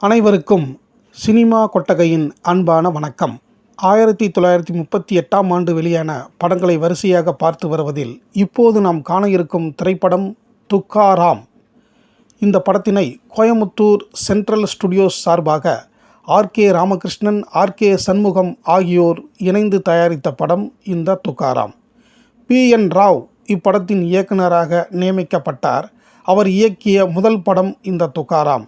அனைவருக்கும் சினிமா கொட்டகையின் அன்பான வணக்கம். ஆயிரத்தி தொள்ளாயிரத்தி முப்பத்தி எட்டாம் ஆண்டு வெளியான படங்களை வரிசையாக பார்த்து வருவதில் இப்போது நாம் காண இருக்கும் திரைப்படம் துக்காராம். இந்த படத்தினை கோயமுத்தூர் சென்ட்ரல் ஸ்டுடியோஸ் சார்பாக ஆர்கே ராமகிருஷ்ணன் ஆர்கே சண்முகம் ஆகியோர் இணைந்து தயாரித்த படம் இந்த துக்காராம். பி என் ராவ் இப்படத்தின் இயக்குனராக நியமிக்கப்பட்டார். அவர் இயக்கிய முதல் படம் இந்த துக்காராம்.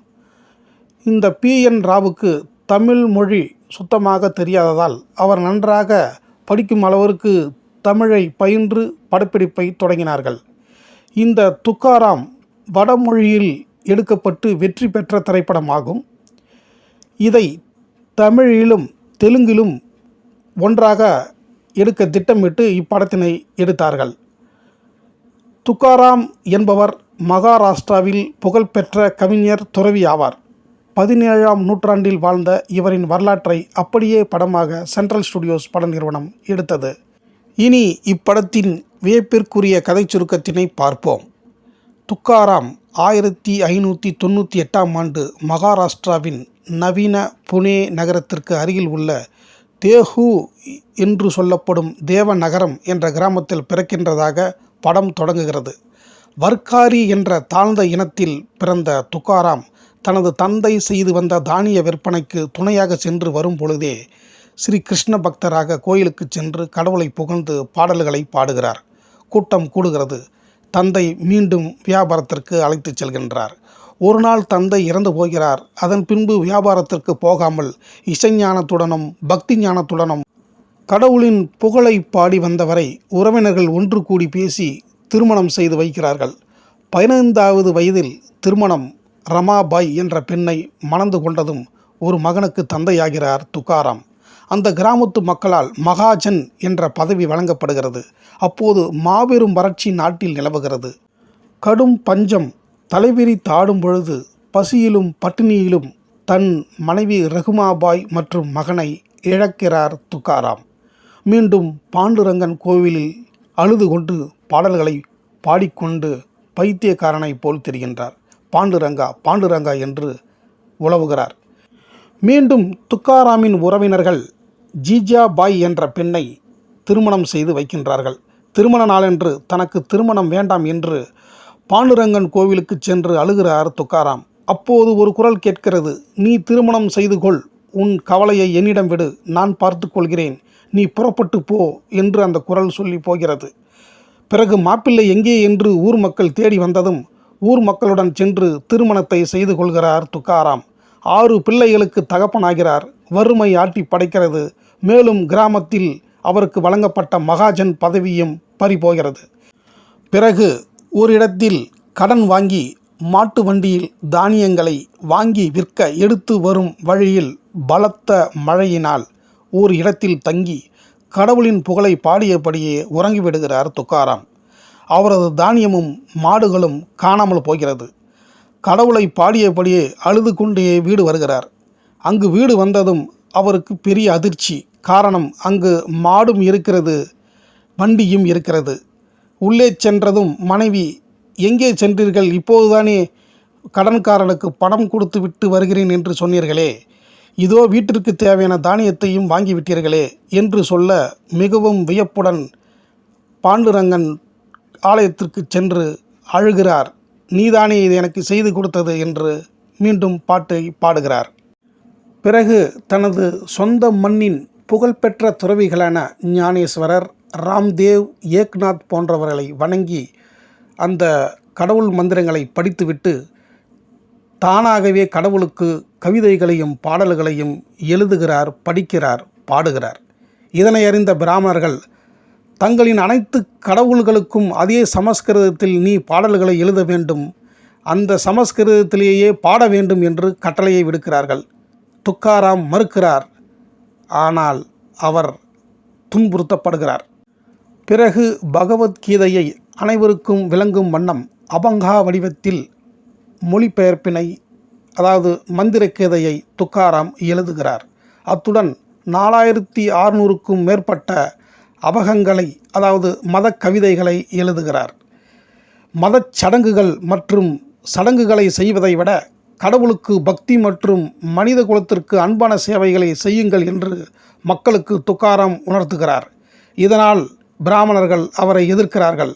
இந்த பி. என். ராவுக்கு தமிழ் மொழி சுத்தமாக தெரியாததால் அவர் நன்றாக படிக்கும் அளவிற்கு தமிழை பயின்று படப்பிடிப்பை தொடங்கினார்கள். இந்த துக்காராம் வடமொழியில் எடுக்கப்பட்டு வெற்றி பெற்ற திரைப்படமாகும். இதை தமிழிலும் தெலுங்கிலும் ஒன்றாக எடுக்க திட்டமிட்டு இப்படத்தினை எடுத்தார்கள். துக்காராம் என்பவர் மகாராஷ்டிராவில் புகழ்பெற்ற கவிஞர் துறவி ஆவார் பதினேழாம் நூற்றாண்டில் வாழ்ந்த இவரின் வரலாற்றை அப்படியே படமாக சென்ட்ரல் ஸ்டுடியோஸ் பட நிறுவனம் எடுத்தது. இனி இப்படத்தின் வியப்பிற்குரிய கதை சுருக்கத்தினை பார்ப்போம். துக்காராம் ஆயிரத்தி ஐநூற்றி தொண்ணூற்றி எட்டாம் ஆண்டு மகாராஷ்டிராவின் நவீன புனே நகரத்திற்கு அருகில் உள்ள தேஹூ என்று சொல்லப்படும் தேவநகரம் என்ற கிராமத்தில் பிறக்கின்றதாக படம் தொடங்குகிறது. வர்க்காரி என்ற தாழ்ந்த இனத்தில் பிறந்த துக்காராம் தனது தந்தை செய்து வந்த தானிய விற்பனைக்கு துணையாக சென்று வரும் பொழுதே ஸ்ரீ கிருஷ்ண பக்தராக கோயிலுக்கு சென்று கடவுளை புகழ்ந்து பாடல்களை பாடுகிறார். கூட்டம் கூடுகிறது. தந்தை மீண்டும் வியாபாரத்திற்கு அழைத்துச் செல்கின்றார். ஒரு நாள் தந்தை இறந்து போகிறார். அதன் பின்பு வியாபாரத்திற்கு போகாமல் இசைஞானத்துடனும் பக்தி ஞானத்துடனும் கடவுளின் புகழை பாடி வந்தவரை உறவினர்கள் ஒன்று கூடி பேசி திருமணம் செய்து வைக்கிறார்கள். பதினைந்தாவது வயதில் திருமணம் ரமாபாய் என்ற பெண்ணை மணந்து கொண்டதும் ஒரு மகனுக்கு தந்தையாகிறார் துக்காராம். அந்த கிராமத்து மக்களால் மகாஜன் என்ற பதவி வழங்கப்படுகிறது. அப்போது மாபெரும் வறட்சி நாட்டில் நிலவுகிறது. கடும் பஞ்சம் தலைவிரி தாடும் பொழுது பசியிலும் பட்டினியிலும் தன் மனைவி ரகுமாபாய் மற்றும் மகனை இழக்கிறார் துக்காராம். மீண்டும் பாண்டுரங்கன் கோவிலில் அழுது கொண்டு பாடல்களை பாடிக்கொண்டு பைத்தியக்காரனைப் போல் தெரிகின்றார். பாண்டுரங்கா பாண்டுரங்கா என்று உழவுகிறார் மீண்டும் துக்காராமின் உறவினர்கள் ஜீஜா பாய் என்ற பெண்ணை திருமணம் செய்து வைக்கின்றார்கள். திருமண நாளன்று தனக்கு திருமணம் வேண்டாம் என்று பாண்டுரங்கன் கோவிலுக்கு சென்று அழுகிறார் துக்காராம். அப்போது ஒரு குரல் கேட்கிறது நீ திருமணம் செய்து கொள் உன் கவலையை என்னிடம் விடு நான் பார்த்து கொள்கிறேன் நீ புறப்பட்டு போ என்று அந்த குரல் சொல்லி போகிறது. பிறகு மாப்பிள்ளை எங்கே? என்று ஊர் மக்கள் தேடி வந்ததும் ஊர் மக்களுடன் சென்று திருமணத்தை செய்து கொள்கிறார் துக்காராம். ஆறு பிள்ளைகளுக்கு தகப்பனாகிறார். வறுமை ஆட்டி படைக்கிறது. மேலும் கிராமத்தில் அவருக்கு வழங்கப்பட்ட மகாஜன் பதவியும் பறிபோகிறது. பிறகு ஒரு இடத்தில் கடன் வாங்கி மாட்டு வண்டியில் தானியங்களை வாங்கி விற்க எடுத்து வரும் வழியில் பலத்த மழையினால் ஒரு இடத்தில் தங்கி கடவுளின் புகழை பாடியபடியே உறங்கிவிடுகிறார் துக்காராம். அவரது தானியமும் மாடுகளும் காணாமல் போகிறது. கடவுளை பாடியபடியே அழுது கொண்டே வீடு வருகிறார். அங்கு வீடு வந்ததும் அவருக்கு பெரிய அதிர்ச்சி. காரணம் அங்கு மாடும் இருக்கிறது வண்டியும் இருக்கிறது. உள்ளே சென்றதும் மனைவி எங்கே சென்றீர்கள்? இப்போதுதானே கடன்காரனுக்கு பணம் கொடுத்து விட்டு வருகிறேன் என்று சொன்னீர்களே. இதோ வீட்டிற்கு தேவையான தானியத்தையும் வாங்கிவிட்டீர்களே என்று சொல்ல மிகவும் வியப்புடன் பாண்டுரங்கன் ஆலயத்திற்கு சென்று அழுகிறார். நீதானே இது எனக்கு செய்து கொடுத்தது என்று மீண்டும் பாட்டை பாடுகிறார். பிறகு தனது சொந்த மண்ணின் புகழ்பெற்ற துறவிகளான ஞானேஸ்வரர் ராம்தேவ் ஏக்நாத் போன்றவர்களை வணங்கி அந்த கடவுள் மந்திரங்களை படித்துவிட்டு தானாகவே கடவுளுக்கு கவிதைகளையும் பாடல்களையும் எழுதுகிறார் படிக்கிறார் பாடுகிறார். இதனை அறிந்த பிராமணர்கள் தங்களின் அனைத்து கடவுள்களுக்கும் அதே சமஸ்கிருதத்தில் நீ பாடல்களை எழுத வேண்டும். அந்த சமஸ்கிருதத்திலேயே பாட வேண்டும் என்று கட்டளையை விடுக்கிறார்கள். துக்காராம் மறுக்கிறார். ஆனால் அவர் துன்புறுத்தப்படுகிறார். பிறகு பகவத்கீதையை அனைவருக்கும் விளங்கும் வண்ணம் அபங்கா வடிவத்தில் மொழிபெயர்ப்பினை அதாவது மந்திரக்கீதையை துக்காராம் எழுதுகிறார். அத்துடன் நாலாயிரத்தி ஆறுநூறுக்கும் மேற்பட்ட அபகங்களை அதாவது மத கவிதைகளை எழுதுகிறார். மதச் சடங்குகள் மற்றும் சடங்குகளை செய்வதை விட கடவுளுக்கு பக்தி மற்றும் மனித குலத்திற்கு அன்பான சேவைகளை செய்யுங்கள் என்று மக்களுக்கு துக்காராம் உணர்த்துகிறார். இதனால் பிராமணர்கள் அவரை எதிர்க்கிறார்கள்.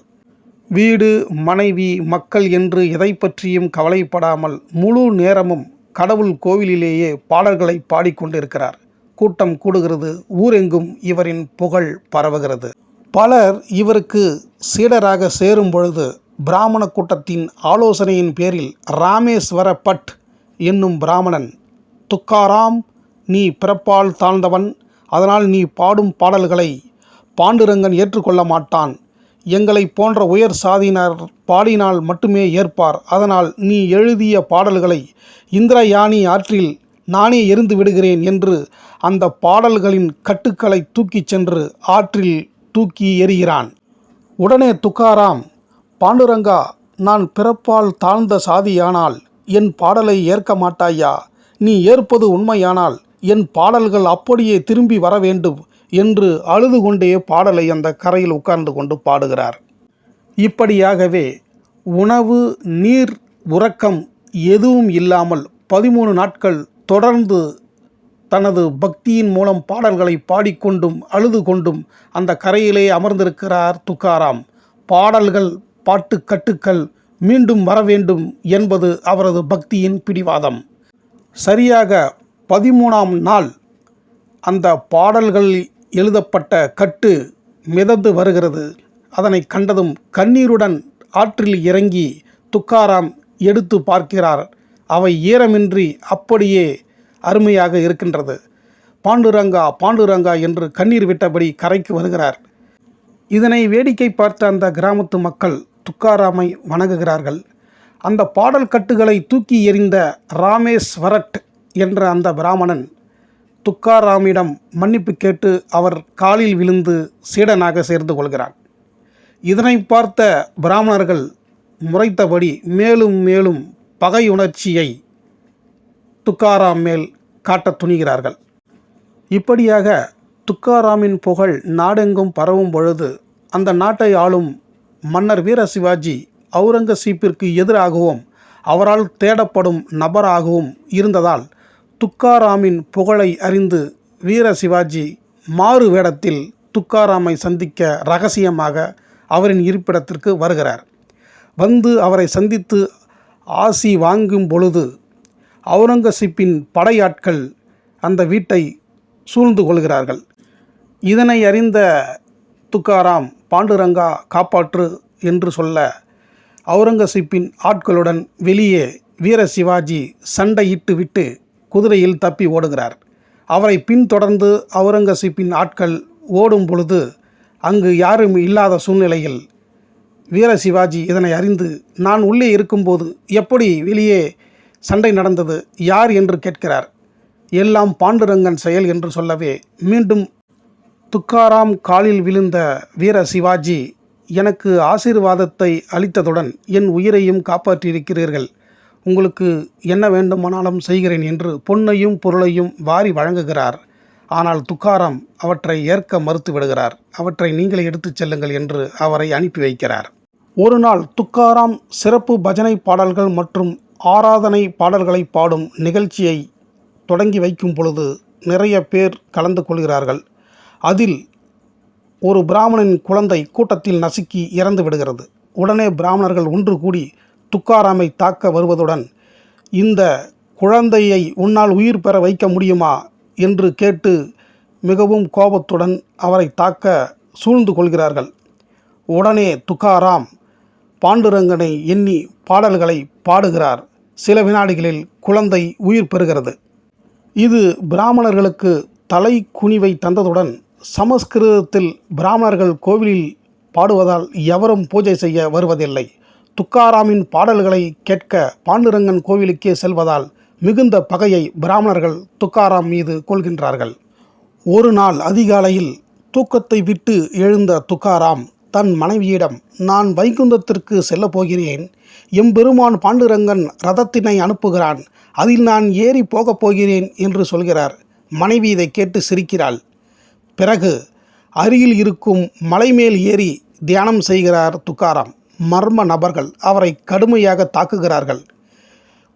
வீடு மனைவி மக்கள் என்று எதை பற்றியும் கவலைப்படாமல் முழு நேரமும் கடவுள் கோவிலிலேயே பாடல்களை பாடிக்கொண்டிருக்கிறார். கூட்டம் கூடுகிறது. ஊரெங்கும் இவரின் புகழ் பரவுகிறது. பலர் இவருக்கு சீடராக சேரும் பொழுது பிராமண கூட்டத்தின் ஆலோசனையின் பேரில் ராமேஸ்வர பட் என்னும் பிராமணன் துக்காராம் நீ பிறப்பால் தாழ்ந்தவன் அதனால் நீ பாடும் பாடல்களை பாண்டுரங்கன் ஏற்றுக்கொள்ள மாட்டான். எங்களை போன்ற உயர் சாதியினர் பாடினால் மட்டுமே ஏற்பார். அதனால் நீ எழுதிய பாடல்களை இந்திரயானி ஆற்றில் நானே எரிந்து விடுகிறேன் என்று அந்த பாடல்களின் கட்டுக்களை தூக்கிச் சென்று ஆற்றில் தூக்கி எறிகிறான். உடனே துக்காராம் பாண்டுரங்கா நான் பிறப்பால் தாழ்ந்த சாதியானால் என் பாடலை ஏற்க மாட்டாயா? நீ ஏற்பது உண்மையானால் என் பாடல்கள் அப்படியே திரும்பி வர வேண்டும் என்று அழுது கொண்டே பாடலை அந்த கரையில் உட்கார்ந்து கொண்டு பாடுகிறார். இப்படியாகவே உணவு நீர் உறக்கம் எதுவும் இல்லாமல் பதிமூணு நாட்கள் தொடர்ந்து தனது பக்தியின் மூலம் பாடல்களை பாடிக்கொண்டும் அழுது கொண்டும் அந்த கரையிலே அமர்ந்திருக்கிறார் துக்காராம். பாடல்கள் பாட்டு கட்டுக்கள் மீண்டும் வர வேண்டும் என்பது அவரது பக்தியின் பிடிவாதம். சரியாக பதிமூணாம் நாள் அந்த பாடல்கள் எழுதப்பட்ட கட்டு மிதந்து வருகிறது. அதனை கண்டதும் கண்ணீருடன் ஆற்றில் இறங்கி துக்காராம் எடுத்து பார்க்கிறார். அவை ஈரமின்றி அப்படியே அருமையாக இருக்கின்றது. பாண்டுரங்கா பாண்டுரங்கா என்று கண்ணீர் விட்டபடி கரைக்கு வருகிறார். இதனை வேடிக்கை பார்த்த அந்த கிராமத்து மக்கள் துக்காராமை வணங்குகிறார்கள். அந்த பாடல் கட்டுகளை தூக்கி எறிந்த ராமேஸ்வரட் என்ற அந்த பிராமணன் துக்காராமிடம் மன்னிப்பு கேட்டு அவர் காலில் விழுந்து சீடனாக சேர்ந்து கொள்கிறான். இதனை பார்த்த பிராமணர்கள் முறைத்தபடி மேலும் மேலும் பகையுணர்ச்சியை துக்காராம் மேல் காட்டத் துணிகிறார்கள். இப்படியாக துக்காராமின் புகழ் நாடெங்கும் பரவும் பொழுது அந்த நாட்டை ஆளும் மன்னர் வீர சிவாஜி அவுரங்கசீப்பிற்கு எதிராகவும் அவரால் தேடப்படும் நபராகவும் இருந்ததால் துக்காராமின் புகழை அறிந்து வீர சிவாஜி மாறு வேடத்தில் துக்காராமை சந்திக்க ரகசியமாக அவரின் இருப்பிடத்திற்கு வருகிறார். வந்து அவரை சந்தித்து ஆசி வாங்கும் பொழுது அவுரங்கசீப்பின் படையாட்கள் அந்த வீட்டை சூழ்ந்து கொள்கிறார்கள். இதனை அறிந்த துக்காராம் பாண்டுரங்கா காப்பாற்று என்று சொல்ல அவுரங்கசீப்பின் ஆட்களுடன் வெளியே வீர சிவாஜி சண்டையிட்டு விட்டு குதிரையில் தப்பி ஓடுகிறார். அவரை பின்தொடர்ந்து அவுரங்கசீப்பின் ஆட்கள் ஓடும் பொழுது அங்கு யாரும் இல்லாத சூழ்நிலையில் வீர சிவாஜி இதனை அறிந்து நான் உள்ளே இருக்கும்போது எப்படி வெளியே சண்டை நடந்தது. யார் என்று கேட்கிறார். எல்லாம் பாண்டுரங்கன் செயல் என்று சொல்லவே மீண்டும் துக்காராம் காலில் விழுந்த வீர சிவாஜி எனக்கு ஆசீர்வாதத்தை அளித்ததுடன் என் உயிரையும் காப்பாற்றியிருக்கிறீர்கள். உங்களுக்கு என்ன வேண்டுமானாலும் செய்கிறேன் என்று பொன்னையும் பொருளையும் வாரி வழங்குகிறார். ஆனால் துக்காராம் அவற்றை ஏற்க மறுத்து விடுகிறார் அவற்றை நீங்களே எடுத்துச் செல்லுங்கள் என்று அவரை அனுப்பி வைக்கிறார். ஒரு நாள் துக்காராம் சிறப்பு பஜனை பாடல்கள் மற்றும் ஆராதனை பாடல்களை பாடும் நிகழ்ச்சியை தொடங்கி வைக்கும் பொழுது நிறைய பேர் கலந்து கொள்கிறார்கள். அதில் ஒரு பிராமணனின் குழந்தை கூட்டத்தில் நசுக்கி இறந்து விடுகிறது. உடனே பிராமணர்கள் ஒன்று கூடி துக்காராமை தாக்க வருவதுடன் இந்த குழந்தையை உன்னால் உயிர் பெற வைக்க முடியுமா? என்று கேட்டு மிகவும் கோபத்துடன் அவரை தாக்க சூழ்ந்து கொள்கிறார்கள். உடனே துக்காராம் பாண்டுரங்கனை எண்ணி பாடல்களை பாடுகிறார். சில வினாடிகளில் குழந்தை உயிர் பெறுகிறது. இது பிராமணர்களுக்கு தலை குனிவை தந்ததுடன் சமஸ்கிருதத்தில் பிராமணர்கள் கோவிலில் பாடுவதால் எவரும் பூஜை செய்ய வருவதில்லை. துக்காராமின் பாடல்களை கேட்க பாண்டுரங்கன் கோவிலுக்கே செல்வதால் மிகுந்த பகையை பிராமணர்கள் துக்காராம் மீது கொள்கின்றார்கள். ஒரு நாள் அதிகாலையில் தூக்கத்தை விட்டு எழுந்த துக்காராம் தன் மனைவியிடம் நான் வைகுந்தத்திற்கு செல்லப் போகிறேன். எம்பெருமான் பாண்டுரங்கன் ரதத்தினை அனுப்புகிறான். அதில் நான் ஏறி போகப் போகிறேன் என்று சொல்கிறார். மனைவி இதை கேட்டு சிரிக்கிறாள். பிறகு அருகில் இருக்கும் மலை மேல் ஏறி தியானம் செய்கிறார் துக்காராம். மர்ம நபர்கள் அவரை கடுமையாக தாக்குகிறார்கள்.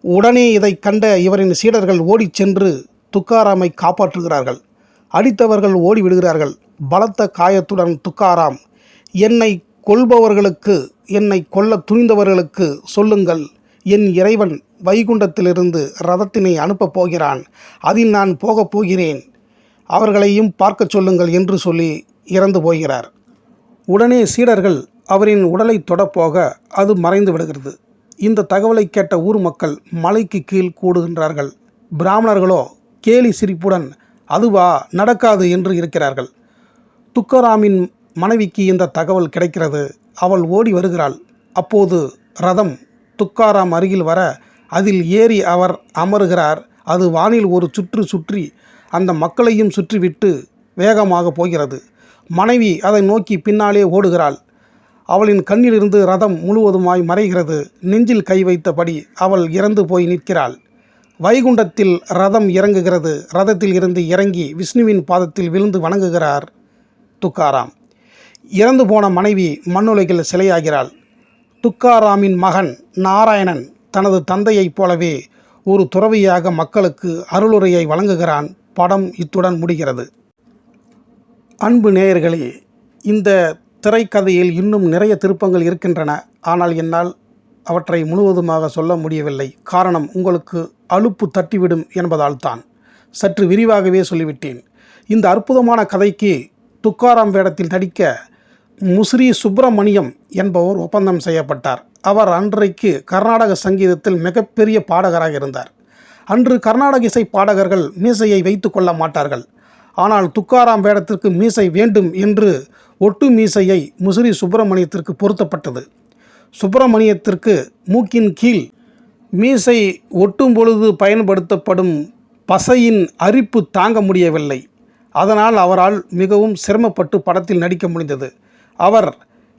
உடனே இதை கண்ட இவரின் சீடர்கள் ஓடிச் சென்று துக்காராமை காப்பாற்றுகிறார்கள். அடித்தவர்கள் ஓடிவிடுகிறார்கள். பலத்த காயத்துடன் துக்காராம் என்னை கொள்பவர்களுக்கு என்னை கொல்ல துணிந்தவர்களுக்கு சொல்லுங்கள். என் இறைவன் வைகுண்டத்திலிருந்து ரதத்தினை அனுப்பப் போகிறான். அதில் நான் போகப் போகிறேன். அவர்களையும் பார்க்கச் சொல்லுங்கள் என்று சொல்லி இறந்து போகிறார். உடனே சீடர்கள் அவரின் உடலை தொடப்போக அது மறைந்து விடுகிறது. இந்த தகவலை கேட்ட ஊர் மக்கள் மலைக்கு கீழ் கூடுகின்றார்கள். பிராமணர்களோ கேலி சிரிப்புடன் அதுவா நடக்காது என்று இருக்கிறார்கள். துக்கராமின் மனைவிக்கு இந்த தகவல் கிடைக்கிறது. அவள் ஓடி வருகிறாள். அப்போது ரதம் துக்காராம் அருகில் வர அதில் ஏறி அவர் அமருகிறார். அது வானில் ஒரு சுற்று சுற்றி அந்த மக்களையும் சுற்றிவிட்டு வேகமாக போகிறது. மனைவி அதை நோக்கி பின்னாலே ஓடுகிறாள். அவளின் கண்ணிலிருந்து ரதம் முழுவதுமாய் மறைகிறது. நெஞ்சில் கை வைத்தபடி அவள் இறந்து போய் நிற்கிறாள். வைகுண்டத்தில் ரதம் இறங்குகிறது. ரதத்தில் இருந்து இறங்கி விஷ்ணுவின் பாதத்தில் விழுந்து வணங்குகிறார் துக்காராம். இறந்து போன மனைவி மண்ணுலகில் சிலையாகிறாள். துக்காராமின் மகன் நாராயணன் தனது தந்தையைப் போலவே ஒரு துறவியாக மக்களுக்கு அருளுரையை வழங்குகிறான். படம் இத்துடன் முடிகிறது. அன்பு நேயர்களே இந்த திரைக்கதையில் இன்னும் நிறைய திருப்பங்கள் இருக்கின்றன. ஆனால் என்னால் அவற்றை முழுவதுமாக சொல்ல முடியவில்லை. காரணம் உங்களுக்கு அலுப்பு தட்டிவிடும் என்பதால் தான் சற்று விரிவாகவே சொல்லிவிட்டேன். இந்த அற்புதமான கதைக்கு துக்காராம் வேடத்தில் நடிக்க முஸ்ரி சுப்பிரமணியம் என்பவர் ஒப்பந்தம் செய்யப்பட்டார். அவர் அன்றைக்கு கர்நாடக சங்கீதத்தில் மிகப்பெரிய பாடகராக இருந்தார். அன்று கர்நாடக இசை பாடகர்கள் மீசையை வைத்து கொள்ள மாட்டார்கள். ஆனால் துக்காராம் வேடத்திற்கு மீசை வேண்டும் என்று ஒட்டு மீசையை முசிறி சுப்பிரமணியத்திற்கு பொருத்தப்பட்டது. சுப்பிரமணியத்திற்கு மூக்கின் கீழ் மீசை ஒட்டும் பொழுது பயன்படுத்தப்படும் பசையின் அரிப்பு தாங்க முடியவில்லை. அதனால் அவரால் மிகவும் சிரமப்பட்டு படத்தில் நடிக்க முடிந்தது. அவர்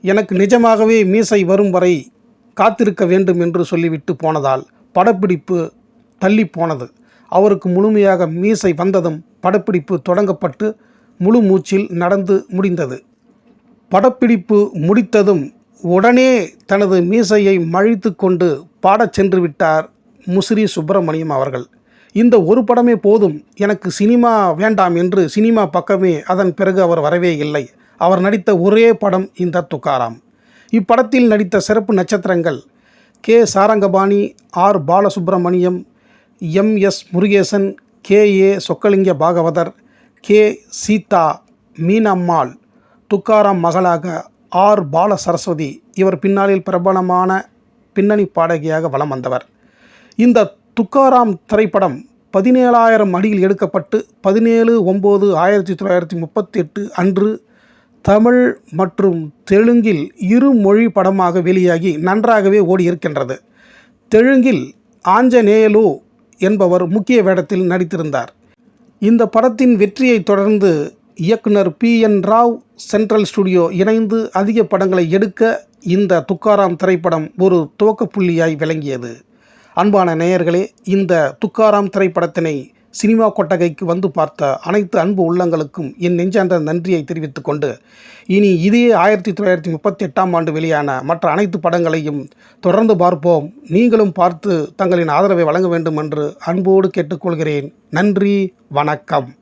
எனக்கு நிஜமாகவே மீசை வரும் வரை காத்திருக்க வேண்டும் என்று சொல்லிவிட்டு போனதால் படப்பிடிப்பு தள்ளி போனது. அவருக்கு முழுமையாக மீசை வந்ததும் படப்பிடிப்பு தொடங்கப்பட்டு முழு மூச்சில் நடந்து முடிந்தது. படப்பிடிப்பு முடித்ததும் உடனே தனது மீசையை மழித்து கொண்டு பாடச் சென்று விட்டார் முசிறி சுப்பிரமணியம் அவர்கள். இந்த ஒரு படமே போதும் எனக்கு சினிமா வேண்டாம் என்று சினிமா பக்கமே அதன் பிறகு அவர் வரவே இல்லை. அவர் நடித்த ஒரே படம் இந்த துக்காராம். இப்படத்தில் நடித்த சிறப்பு நட்சத்திரங்கள் K Sarangapani R Balasubramaniam M S Murugesan K A Chokkalinga Bhagavathar K Seetha Meenammal Tukaram மகளாக ஆர் பால சரஸ்வதி இவர் பின்னாளில் பிரபலமான பின்னணி பாடகியாக வலம் வந்தவர். இந்த துக்காராம் திரைப்படம் பதினேழாயிரம் அடியில் எடுக்கப்பட்டு பதினேழு ஒம்பது ஆயிரத்தி தொள்ளாயிரத்தி முப்பத்தி எட்டு அன்று தமிழ் மற்றும் தெலுங்கில் இரு மொழி படமாக வெளியாகி நன்றாகவே ஓடியிருக்கின்றது. தெலுங்கில் ஆஞ்சநேயலு என்பவர் முக்கிய வேடத்தில் நடித்திருந்தார். இந்த படத்தின் வெற்றியை தொடர்ந்து இயக்குனர் P. N. Rao central studio இணைந்து அதிக படங்களை எடுக்க இந்த துக்காராம் திரைப்படம் ஒரு துவக்கப்புள்ளியாய் விளங்கியது. அன்பான நேயர்களே இந்த துக்காராம் திரைப்படத்தினை சினிமா கொட்டகைக்கு வந்து பார்த்த அனைத்து அன்பு உள்ளங்களுக்கும் என் நெஞ்சார்ந்த நன்றியை தெரிவித்துக் கொண்டு இனி இதே ஆயிரத்தி தொள்ளாயிரத்தி முப்பத்தி எட்டாம் ஆண்டு வெளியான மற்ற அனைத்து படங்களையும் தொடர்ந்து பார்ப்போம். நீங்களும் பார்த்து தங்களின் ஆதரவை வழங்க வேண்டும் என்று அன்போடு கேட்டுக்கொள்கிறேன். நன்றி வணக்கம்.